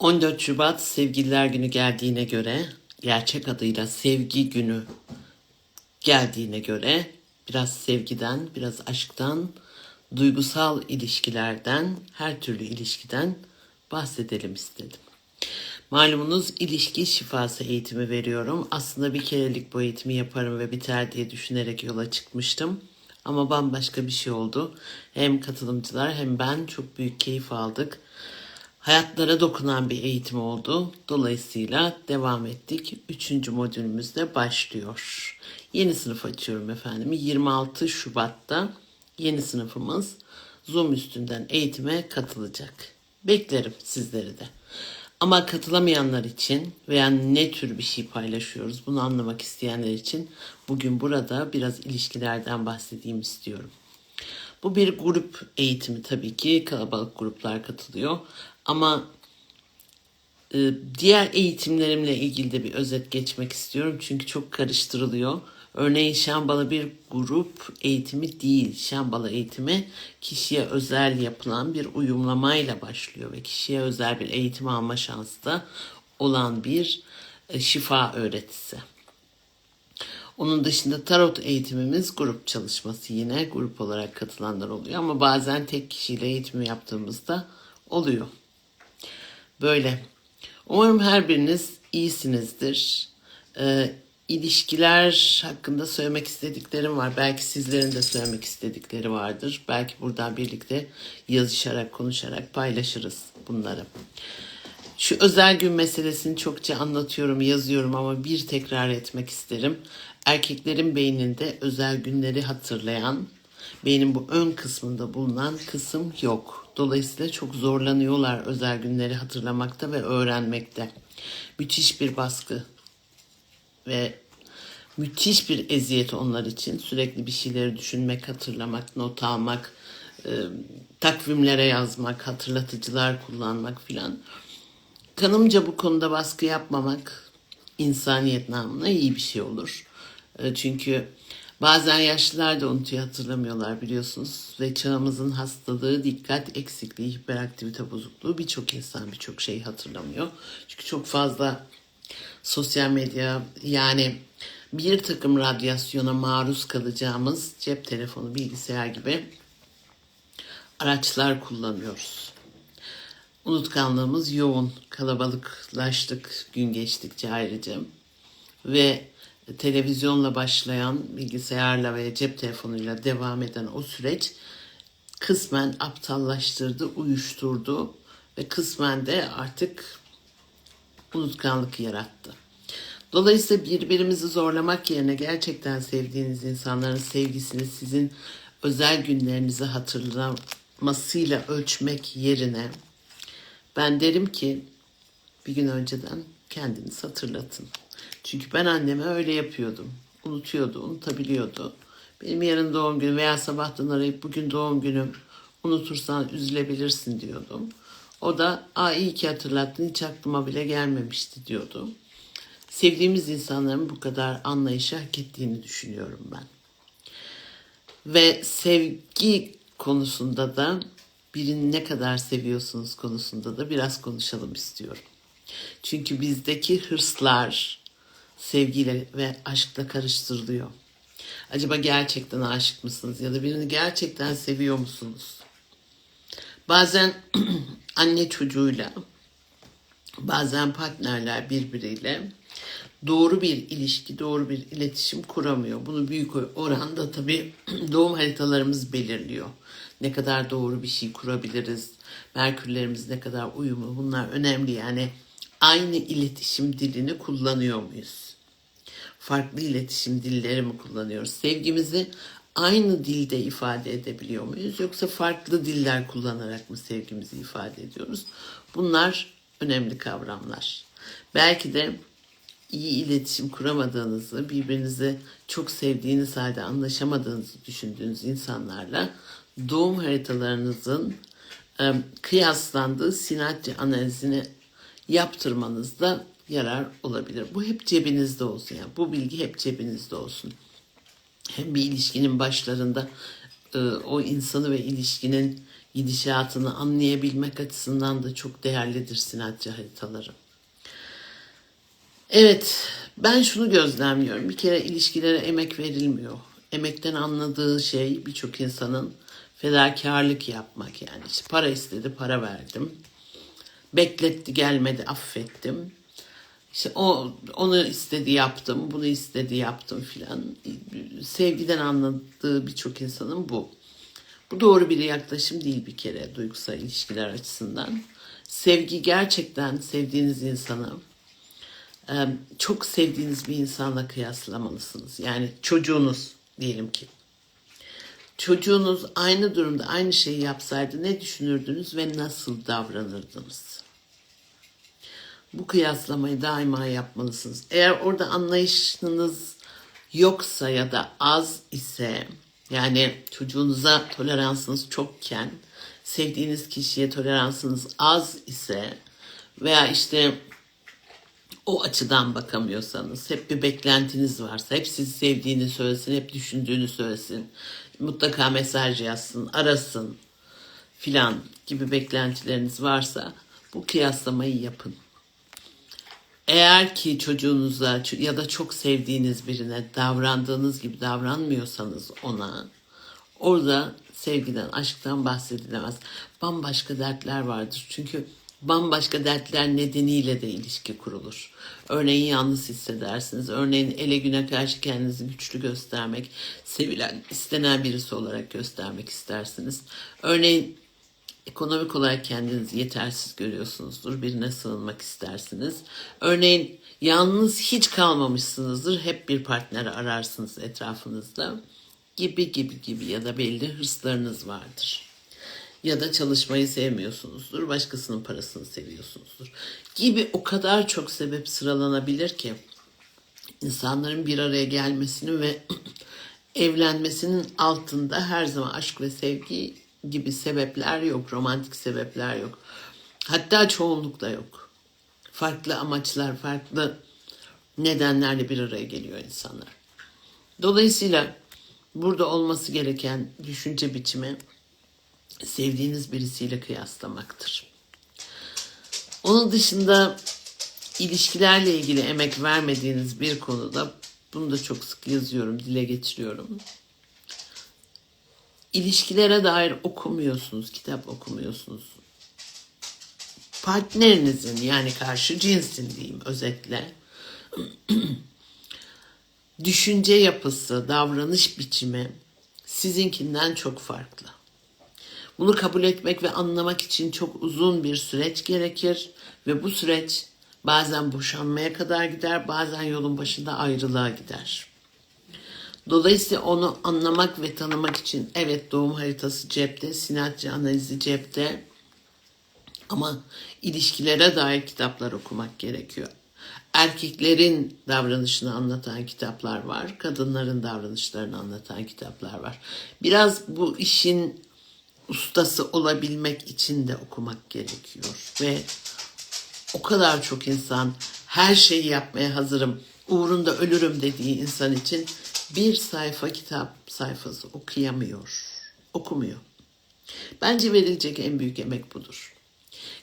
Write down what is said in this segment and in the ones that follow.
14 Şubat Sevgililer Günü geldiğine göre, gerçek adıyla Sevgi Günü geldiğine göre biraz sevgiden, biraz aşktan, duygusal ilişkilerden, her türlü ilişkiden bahsedelim istedim. Malumunuz ilişki şifası eğitimi veriyorum. Aslında bir kerelik bu eğitimi yaparım ve biter diye düşünerek yola çıkmıştım. Ama bambaşka bir şey oldu. Hem katılımcılar hem ben çok büyük keyif aldık. Hayatlara dokunan bir eğitim oldu. Dolayısıyla devam ettik. Üçüncü modülümüz de başlıyor. Yeni sınıf açıyorum efendim. 26 Şubat'ta yeni sınıfımız Zoom üstünden eğitime katılacak. Beklerim sizleri de. Ama katılamayanlar için veya ne tür bir şey paylaşıyoruz bunu anlamak isteyenler için bugün burada biraz ilişkilerden bahsedeyim istiyorum. Bu bir grup eğitimi tabii ki kalabalık gruplar katılıyor ama e, diğer eğitimlerimle ilgili de bir özet geçmek istiyorum çünkü çok karıştırılıyor. Örneğin Şambala bir grup eğitimi değil. Şambala eğitimi kişiye özel yapılan bir uyumlamayla başlıyor ve kişiye özel bir eğitim alma şansı da olan bir e, şifa öğretisi. Onun dışında tarot eğitimimiz grup çalışması yine grup olarak katılanlar oluyor ama bazen tek kişiyle eğitimi yaptığımızda oluyor. Böyle. Umarım her biriniz iyisinizdir. Ee, ilişkiler hakkında söylemek istediklerim var. Belki sizlerin de söylemek istedikleri vardır. Belki buradan birlikte yazışarak, konuşarak paylaşırız bunları. Şu özel gün meselesini çokça anlatıyorum, yazıyorum ama bir tekrar etmek isterim. Erkeklerin beyninde özel günleri hatırlayan, beynin bu ön kısmında bulunan kısım yok. Dolayısıyla çok zorlanıyorlar özel günleri hatırlamakta ve öğrenmekte. Müthiş bir baskı ve müthiş bir eziyet onlar için. Sürekli bir şeyleri düşünmek, hatırlamak, not almak, e, takvimlere yazmak, hatırlatıcılar kullanmak filan. Kanımca bu konuda baskı yapmamak insaniyet namına iyi bir şey olur. E, Çünkü bazen yaşlılar da unutuyor hatırlamıyorlar biliyorsunuz. Ve çağımızın hastalığı, dikkat eksikliği, hiperaktivite bozukluğu birçok insan birçok şeyi hatırlamıyor. Çünkü çok fazla sosyal medya yani bir takım radyasyona maruz kalacağımız cep telefonu, bilgisayar gibi araçlar kullanıyoruz. Unutkanlığımız yoğun, kalabalıklaştık gün geçtikçe ayrıca. Ve televizyonla başlayan, bilgisayarla ve cep telefonuyla devam eden o süreç kısmen aptallaştırdı, uyuşturdu ve kısmen de artık unutkanlık yarattı. Dolayısıyla birbirimizi zorlamak yerine gerçekten sevdiğiniz insanların sevgisini sizin özel günlerinizi hatırlamasıyla ölçmek yerine ben derim ki bir gün önceden kendiniz hatırlatın. Çünkü ben anneme öyle yapıyordum. Unutuyordu, unutabiliyordu. Benim yarın doğum günüm veya sabahtan arayıp bugün doğum günüm unutursan üzülebilirsin diyordum. O da aa iyi ki hatırlattın hiç aklıma bile gelmemişti diyordu. Sevdiğimiz insanların bu kadar anlayışı hak ettiğini düşünüyorum ben. Ve sevgi konusunda da birini ne kadar seviyorsunuz konusunda da biraz konuşalım istiyorum. Çünkü bizdeki hırslar sevgiyle ve aşkla karıştırılıyor. Acaba gerçekten aşık mısınız ya da birini gerçekten seviyor musunuz? Bazen anne çocuğuyla, bazen partnerler birbiriyle doğru bir ilişki, doğru bir iletişim kuramıyor. Bunu büyük oranda tabii doğum haritalarımız belirliyor. Ne kadar doğru bir şey kurabiliriz, Merkürlerimiz ne kadar uyumlu bunlar önemli. Yani aynı iletişim dilini kullanıyor muyuz? Farklı iletişim dilleri mi kullanıyoruz? Sevgimizi aynı dilde ifade edebiliyor muyuz? Yoksa farklı diller kullanarak mı sevgimizi ifade ediyoruz? Bunlar önemli kavramlar. Belki de iyi iletişim kuramadığınızı, birbirinizi çok sevdiğiniz halde anlaşamadığınızı düşündüğünüz insanlarla doğum haritalarınızın kıyaslandığı sinatri analizini yaptırmanızda yarar olabilir. Bu hep cebinizde olsun. Yani bu bilgi hep cebinizde olsun. Hem bir ilişkinin başlarında e, o insanı ve ilişkinin gidişatını anlayabilmek açısından da çok değerlidir sinatçı haritaları. Evet, ben şunu gözlemliyorum. Bir kere ilişkilere emek verilmiyor. Emekten anladığı şey birçok insanın fedakarlık yapmak yani. İşte para istedi, para verdim. Bekletti, gelmedi, affettim. İşte o onu istedi yaptım, bunu istedi yaptım filan. Sevgiden anladığı birçok insanın bu. Bu doğru bir yaklaşım değil bir kere duygusal ilişkiler açısından. Sevgi gerçekten sevdiğiniz insanı e, çok sevdiğiniz bir insanla kıyaslamalısınız. Yani çocuğunuz diyelim ki. Çocuğunuz aynı durumda aynı şeyi yapsaydı ne düşünürdünüz ve nasıl davranırdınız? Bu kıyaslamayı daima yapmalısınız. Eğer orada anlayışınız yoksa ya da az ise yani çocuğunuza toleransınız çokken sevdiğiniz kişiye toleransınız az ise veya işte o açıdan bakamıyorsanız, hep bir beklentiniz varsa, hep sizi sevdiğini söylesin, hep düşündüğünü söylesin, mutlaka mesaj yazsın, arasın filan gibi beklentileriniz varsa bu kıyaslamayı yapın. Eğer ki çocuğunuza ya da çok sevdiğiniz birine davrandığınız gibi davranmıyorsanız ona orada sevgiden, aşktan bahsedilemez. Bambaşka dertler vardır. Çünkü bambaşka dertler nedeniyle de ilişki kurulur. Örneğin yalnız hissedersiniz. Örneğin ele güne karşı kendinizi güçlü göstermek, sevilen, istenen birisi olarak göstermek istersiniz. Örneğin ekonomik olarak kendinizi yetersiz görüyorsunuzdur. Birine sığınmak istersiniz. Örneğin yalnız hiç kalmamışsınızdır. Hep bir partner ararsınız etrafınızda. Gibi gibi gibi ya da belli hırslarınız vardır. Ya da çalışmayı sevmiyorsunuzdur. Başkasının parasını seviyorsunuzdur. Gibi o kadar çok sebep sıralanabilir ki insanların bir araya gelmesinin ve evlenmesinin altında her zaman aşk ve sevgi gibi sebepler yok, romantik sebepler yok. Hatta çoğunlukla yok. Farklı amaçlar, farklı nedenlerle bir araya geliyor insanlar. Dolayısıyla burada olması gereken düşünce biçimi sevdiğiniz birisiyle kıyaslamaktır. Onun dışında ilişkilerle ilgili emek vermediğiniz bir konuda bunu da çok sık yazıyorum, dile getiriyorum ilişkilere dair okumuyorsunuz, kitap okumuyorsunuz. Partnerinizin yani karşı cinsin diyeyim özetle düşünce yapısı, davranış biçimi sizinkinden çok farklı. Bunu kabul etmek ve anlamak için çok uzun bir süreç gerekir ve bu süreç bazen boşanmaya kadar gider, bazen yolun başında ayrılığa gider. Dolayısıyla onu anlamak ve tanımak için evet doğum haritası cepte, sinatçı analizi cepte ama ilişkilere dair kitaplar okumak gerekiyor. Erkeklerin davranışını anlatan kitaplar var, kadınların davranışlarını anlatan kitaplar var. Biraz bu işin ustası olabilmek için de okumak gerekiyor ve o kadar çok insan her şeyi yapmaya hazırım, uğrunda ölürüm dediği insan için bir sayfa kitap sayfası okuyamıyor, okumuyor. Bence verilecek en büyük emek budur.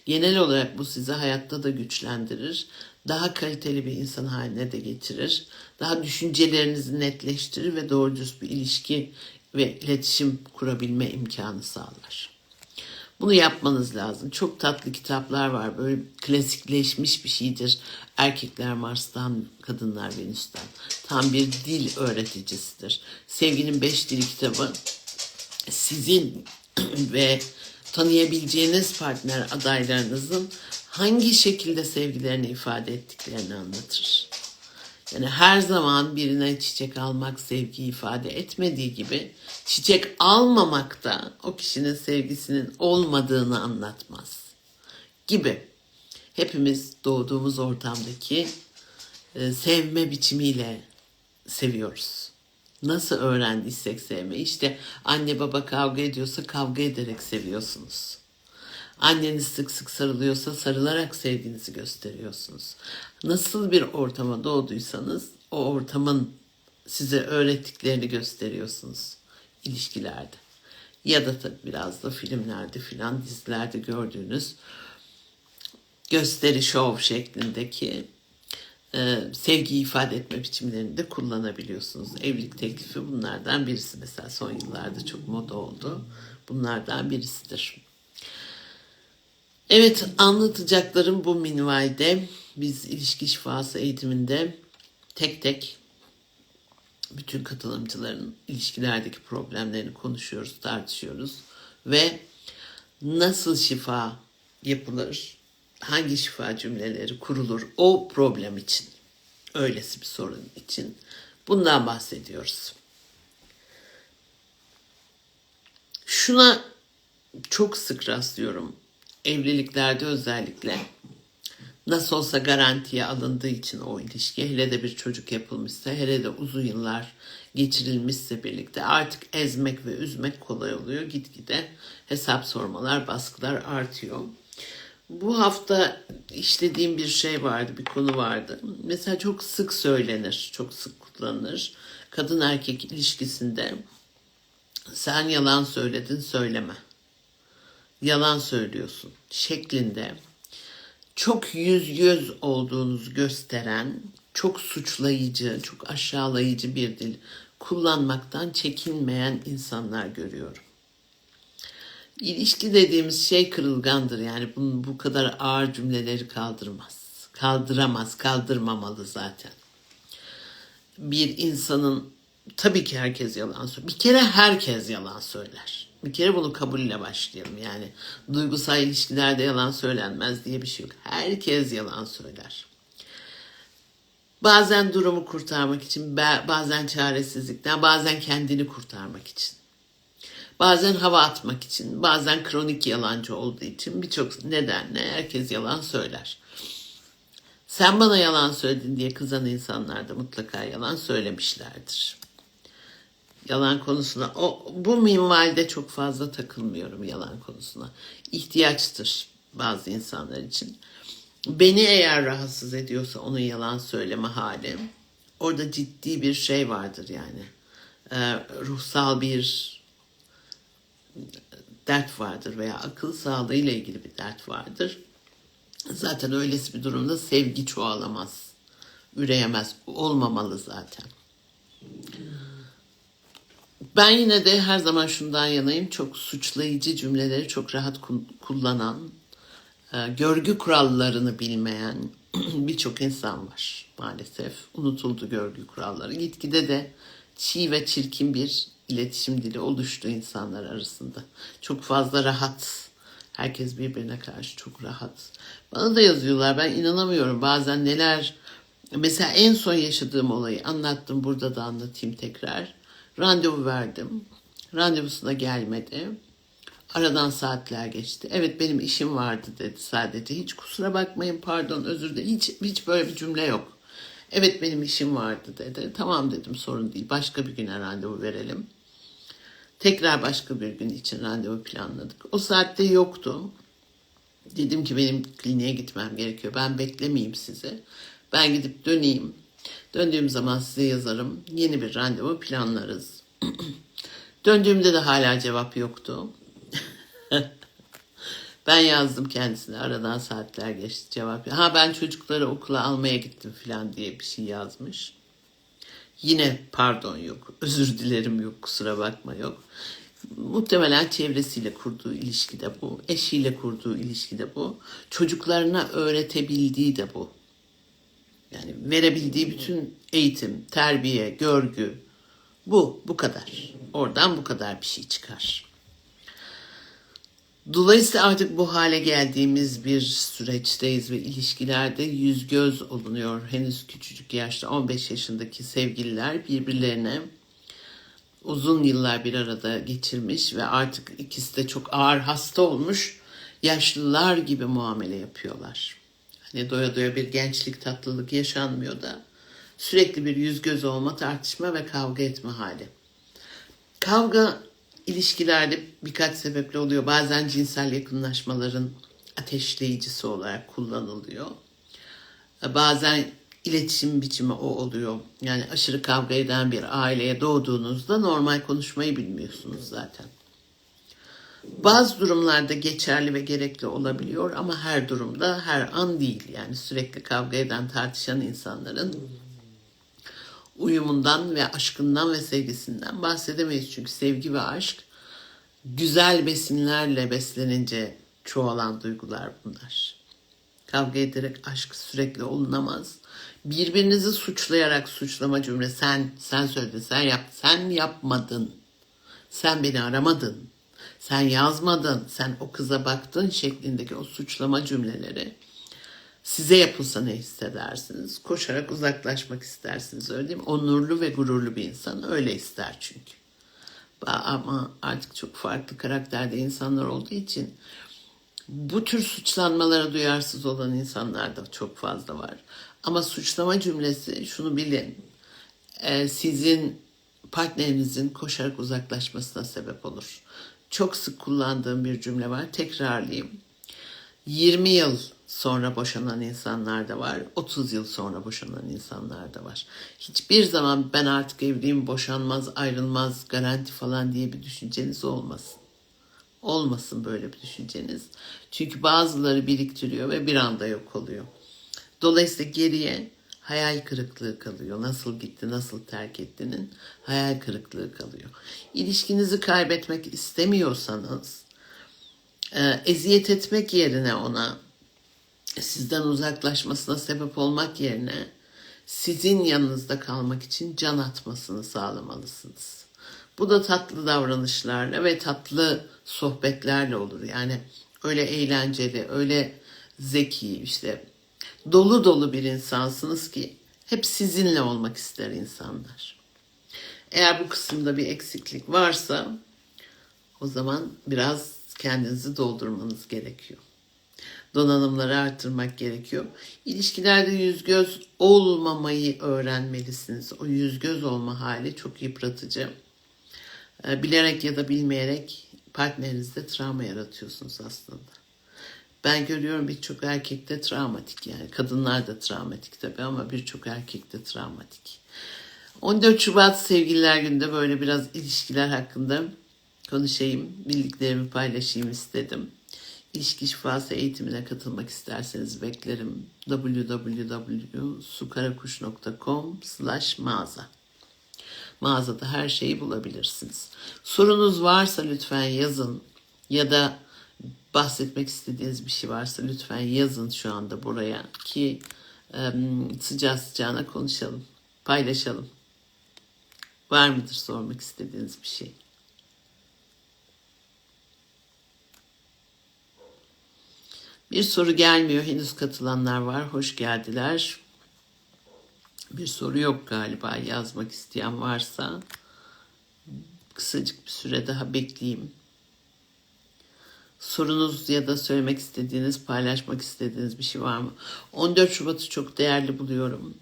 Genel olarak bu sizi hayatta da güçlendirir, daha kaliteli bir insan haline de getirir, daha düşüncelerinizi netleştirir ve doğru düz bir ilişki ve iletişim kurabilme imkanı sağlar. Bunu yapmanız lazım. Çok tatlı kitaplar var. Böyle klasikleşmiş bir şeydir. Erkekler Mars'tan, kadınlar Venüs'ten. Tam bir dil öğreticisidir. Sevginin Beş Dili kitabı sizin ve tanıyabileceğiniz partner adaylarınızın hangi şekilde sevgilerini ifade ettiklerini anlatır. Yani her zaman birine çiçek almak sevgi ifade etmediği gibi çiçek almamak da o kişinin sevgisinin olmadığını anlatmaz. Gibi. Hepimiz doğduğumuz ortamdaki e, sevme biçimiyle seviyoruz. Nasıl öğrendiysek sevmeyi işte anne baba kavga ediyorsa kavga ederek seviyorsunuz. Anneniz sık sık sarılıyorsa sarılarak sevginizi gösteriyorsunuz. Nasıl bir ortama doğduysanız o ortamın size öğrettiklerini gösteriyorsunuz ilişkilerde. ya da tabii biraz da filmlerde filan dizilerde gördüğünüz gösteri şov şeklindeki e, sevgi ifade etme biçimlerini de kullanabiliyorsunuz. Evlilik teklifi bunlardan birisi mesela son yıllarda çok moda oldu. Bunlardan birisidir. Evet anlatacaklarım bu minvalde. Biz ilişki şifası eğitiminde tek tek bütün katılımcıların ilişkilerdeki problemlerini konuşuyoruz, tartışıyoruz ve nasıl şifa yapılır, hangi şifa cümleleri kurulur o problem için, öylesi bir sorun için bundan bahsediyoruz. Şuna çok sık rastlıyorum. Evliliklerde özellikle nasıl olsa garantiye alındığı için o ilişki hele de bir çocuk yapılmışsa hele de uzun yıllar geçirilmişse birlikte artık ezmek ve üzmek kolay oluyor. Gitgide hesap sormalar, baskılar artıyor. Bu hafta işlediğim bir şey vardı, bir konu vardı. Mesela çok sık söylenir, çok sık kullanılır. Kadın erkek ilişkisinde sen yalan söyledin söyleme. Yalan söylüyorsun şeklinde çok yüz yüz olduğunuzu gösteren, çok suçlayıcı, çok aşağılayıcı bir dil kullanmaktan çekinmeyen insanlar görüyorum. İlişki dediğimiz şey kırılgandır. Yani bunun bu kadar ağır cümleleri kaldırmaz. Kaldıramaz, kaldırmamalı zaten. Bir insanın tabii ki herkes yalan söyler. Bir kere herkes yalan söyler. Bir kere bunu kabulle başlayalım. Yani duygusal ilişkilerde yalan söylenmez diye bir şey yok. Herkes yalan söyler. Bazen durumu kurtarmak için, bazen çaresizlikten, bazen kendini kurtarmak için. Bazen hava atmak için, bazen kronik yalancı olduğu için birçok nedenle herkes yalan söyler. Sen bana yalan söyledin diye kızan insanlar da mutlaka yalan söylemişlerdir. Yalan konusuna o bu minvalde çok fazla takılmıyorum yalan konusuna. İhtiyaçtır bazı insanlar için. Beni eğer rahatsız ediyorsa onun yalan söyleme hali orada ciddi bir şey vardır yani. Ee, ruhsal bir dert vardır veya akıl sağlığı ile ilgili bir dert vardır. Zaten öylesi bir durumda sevgi çoğalamaz, üreyemez, olmamalı zaten. Ben yine de her zaman şundan yanayım. Çok suçlayıcı cümleleri çok rahat kullanan, e, görgü kurallarını bilmeyen birçok insan var maalesef. Unutuldu görgü kuralları. Gitgide de çiğ ve çirkin bir iletişim dili oluştu insanlar arasında. Çok fazla rahat. Herkes birbirine karşı çok rahat. Bana da yazıyorlar. Ben inanamıyorum. Bazen neler Mesela en son yaşadığım olayı anlattım. Burada da anlatayım tekrar. Randevu verdim. Randevusuna gelmedi. Aradan saatler geçti. Evet benim işim vardı dedi sadece. Hiç kusura bakmayın pardon özür dilerim. Hiç, hiç böyle bir cümle yok. Evet benim işim vardı dedi. Tamam dedim sorun değil. Başka bir güne randevu verelim. Tekrar başka bir gün için randevu planladık. O saatte yoktu. Dedim ki benim kliniğe gitmem gerekiyor. Ben beklemeyeyim sizi. Ben gidip döneyim. Döndüğüm zaman size yazarım. Yeni bir randevu planlarız. Döndüğümde de hala cevap yoktu. ben yazdım kendisine. Aradan saatler geçti cevap. Ha ben çocukları okula almaya gittim falan diye bir şey yazmış. Yine pardon yok. Özür dilerim yok. Kusura bakma yok. Muhtemelen çevresiyle kurduğu ilişki de bu. Eşiyle kurduğu ilişki de bu. Çocuklarına öğretebildiği de bu. Yani verebildiği bütün eğitim, terbiye, görgü bu, bu kadar. Oradan bu kadar bir şey çıkar. Dolayısıyla artık bu hale geldiğimiz bir süreçteyiz ve ilişkilerde yüz göz olunuyor. Henüz küçücük yaşta 15 yaşındaki sevgililer birbirlerine uzun yıllar bir arada geçirmiş ve artık ikisi de çok ağır hasta olmuş yaşlılar gibi muamele yapıyorlar. Hani doya doya bir gençlik tatlılık yaşanmıyor da sürekli bir yüz göz olma, tartışma ve kavga etme hali. Kavga ilişkilerde birkaç sebeple oluyor. Bazen cinsel yakınlaşmaların ateşleyicisi olarak kullanılıyor. Bazen iletişim biçimi o oluyor. Yani aşırı kavga eden bir aileye doğduğunuzda normal konuşmayı bilmiyorsunuz zaten. Bazı durumlarda geçerli ve gerekli olabiliyor ama her durumda her an değil. Yani sürekli kavga eden tartışan insanların uyumundan ve aşkından ve sevgisinden bahsedemeyiz. Çünkü sevgi ve aşk güzel besinlerle beslenince çoğalan duygular bunlar. Kavga ederek aşk sürekli olunamaz. Birbirinizi suçlayarak suçlama cümle sen sen söyledin sen yap sen yapmadın. Sen beni aramadın. Sen yazmadın. Sen o kıza baktın şeklindeki o suçlama cümleleri size yapılsa ne hissedersiniz? Koşarak uzaklaşmak istersiniz öyle değil mi? Onurlu ve gururlu bir insan öyle ister çünkü. Ama artık çok farklı karakterde insanlar olduğu için bu tür suçlanmalara duyarsız olan insanlar da çok fazla var. Ama suçlama cümlesi şunu bilin. e, Sizin partnerinizin koşarak uzaklaşmasına sebep olur. Çok sık kullandığım bir cümle var. Tekrarlayayım. 20 yıl sonra boşanan insanlar da var. 30 yıl sonra boşanan insanlar da var. Hiçbir zaman ben artık evliyim, boşanmaz, ayrılmaz, garanti falan diye bir düşünceniz olmasın. Olmasın böyle bir düşünceniz. Çünkü bazıları biriktiriyor ve bir anda yok oluyor. Dolayısıyla geriye hayal kırıklığı kalıyor. Nasıl gitti, nasıl terk ettiğinin hayal kırıklığı kalıyor. İlişkinizi kaybetmek istemiyorsanız e, eziyet etmek yerine ona sizden uzaklaşmasına sebep olmak yerine sizin yanınızda kalmak için can atmasını sağlamalısınız. Bu da tatlı davranışlarla ve tatlı sohbetlerle olur. Yani öyle eğlenceli, öyle zeki, işte dolu dolu bir insansınız ki hep sizinle olmak ister insanlar. Eğer bu kısımda bir eksiklik varsa o zaman biraz kendinizi doldurmanız gerekiyor. Donanımları arttırmak gerekiyor. İlişkilerde yüz göz olmamayı öğrenmelisiniz. O yüz göz olma hali çok yıpratıcı. Ee, Bilerek ya da bilmeyerek partnerinizde travma yaratıyorsunuz aslında. Ben görüyorum birçok erkekte travmatik yani. Kadınlar da travmatik tabii ama birçok erkekte travmatik. 14 Şubat Sevgililer Günü'nde böyle biraz ilişkiler hakkında konuşayım, bildiklerimi paylaşayım istedim. İlişki şifası eğitimine katılmak isterseniz beklerim. www.sukarakuş.com slash mağaza. Mağazada her şeyi bulabilirsiniz. Sorunuz varsa lütfen yazın ya da bahsetmek istediğiniz bir şey varsa lütfen yazın şu anda buraya ki sıcağı sıcağına konuşalım, paylaşalım. Var mıdır sormak istediğiniz bir şey? Bir soru gelmiyor. Henüz katılanlar var. Hoş geldiler. Bir soru yok galiba. Yazmak isteyen varsa kısacık bir süre daha bekleyeyim. Sorunuz ya da söylemek istediğiniz, paylaşmak istediğiniz bir şey var mı? 14 Şubat'ı çok değerli buluyorum.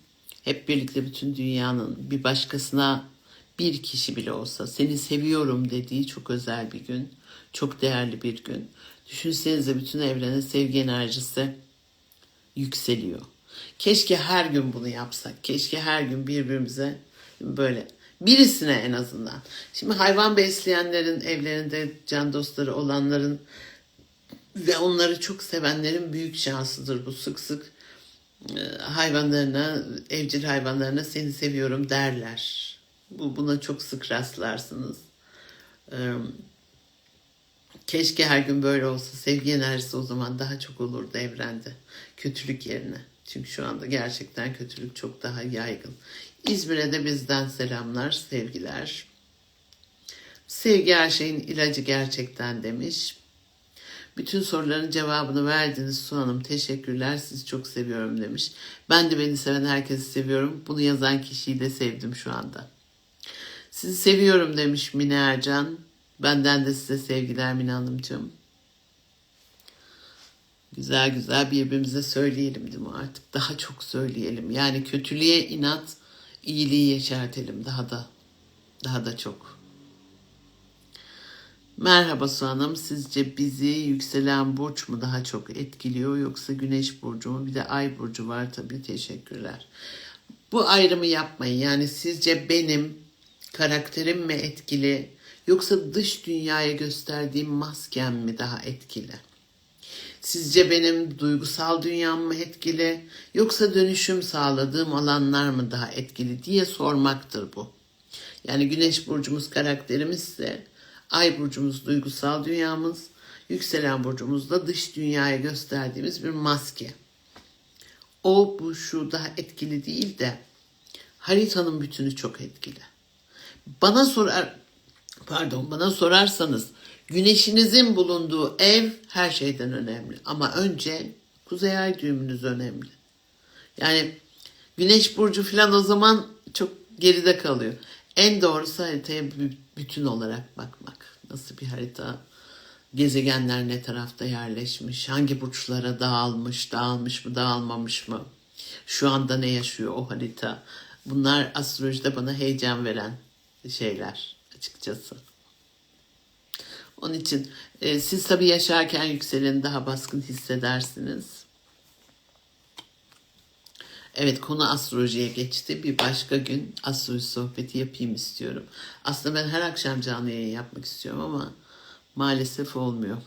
Hep birlikte bütün dünyanın bir başkasına bir kişi bile olsa seni seviyorum dediği çok özel bir gün. Çok değerli bir gün. Düşünsenize bütün evrene sevgi enerjisi yükseliyor. Keşke her gün bunu yapsak. Keşke her gün birbirimize böyle birisine en azından. Şimdi hayvan besleyenlerin evlerinde can dostları olanların ve onları çok sevenlerin büyük şansıdır bu sık sık e, hayvanlarına, evcil hayvanlarına seni seviyorum derler. Bu buna çok sık rastlarsınız. Ee, Keşke her gün böyle olsa. Sevgi enerjisi o zaman daha çok olurdu evrende. Kötülük yerine. Çünkü şu anda gerçekten kötülük çok daha yaygın. İzmir'e de bizden selamlar, sevgiler. Sevgi her şeyin ilacı gerçekten demiş. Bütün soruların cevabını verdiniz Su Hanım. Teşekkürler. Sizi çok seviyorum demiş. Ben de beni seven herkesi seviyorum. Bunu yazan kişiyi de sevdim şu anda. Sizi seviyorum demiş Mine Ercan. Benden de size sevgiler Mine Hanımcığım. Güzel güzel birbirimize söyleyelim değil mi artık? Daha çok söyleyelim. Yani kötülüğe inat, iyiliği yeşertelim daha da. Daha da çok. Merhaba Su Hanım. Sizce bizi yükselen burç mu daha çok etkiliyor yoksa güneş burcu mu? Bir de ay burcu var tabii. Teşekkürler. Bu ayrımı yapmayın. Yani sizce benim karakterim mi etkili Yoksa dış dünyaya gösterdiğim maskem mi daha etkili? Sizce benim duygusal dünyam mı etkili yoksa dönüşüm sağladığım alanlar mı daha etkili diye sormaktır bu. Yani güneş burcumuz karakterimizse ay burcumuz duygusal dünyamız, yükselen burcumuz da dış dünyaya gösterdiğimiz bir maske. O bu şu daha etkili değil de haritanın bütünü çok etkili. Bana sorar pardon bana sorarsanız güneşinizin bulunduğu ev her şeyden önemli ama önce kuzey ay düğümünüz önemli. Yani güneş burcu falan o zaman çok geride kalıyor. En doğrusu haritaya bü- bütün olarak bakmak. Nasıl bir harita? Gezegenler ne tarafta yerleşmiş? Hangi burçlara dağılmış? Dağılmış mı? Dağılmamış mı? Şu anda ne yaşıyor o harita? Bunlar astrolojide bana heyecan veren şeyler açıkçası. Onun için e, siz tabii yaşarken yükseleni daha baskın hissedersiniz. Evet konu astrolojiye geçti. Bir başka gün astroloji sohbeti yapayım istiyorum. Aslında ben her akşam canlı yayın yapmak istiyorum ama maalesef olmuyor.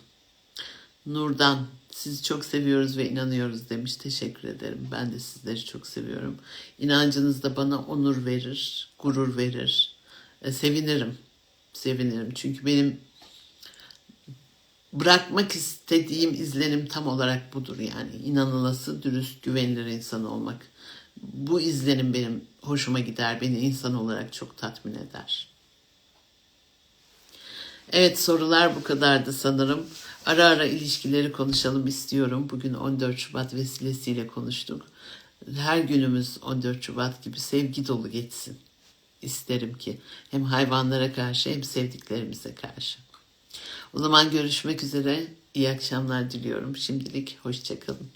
Nurdan sizi çok seviyoruz ve inanıyoruz demiş. Teşekkür ederim. Ben de sizleri çok seviyorum. İnancınız da bana onur verir, gurur verir. E, sevinirim. Sevinirim. Çünkü benim bırakmak istediğim izlenim tam olarak budur yani. İnanılası, dürüst, güvenilir insan olmak. Bu izlenim benim hoşuma gider. Beni insan olarak çok tatmin eder. Evet sorular bu kadardı sanırım. Ara ara ilişkileri konuşalım istiyorum. Bugün 14 Şubat vesilesiyle konuştuk. Her günümüz 14 Şubat gibi sevgi dolu geçsin. İsterim ki hem hayvanlara karşı hem sevdiklerimize karşı. O zaman görüşmek üzere. İyi akşamlar diliyorum. Şimdilik hoşçakalın.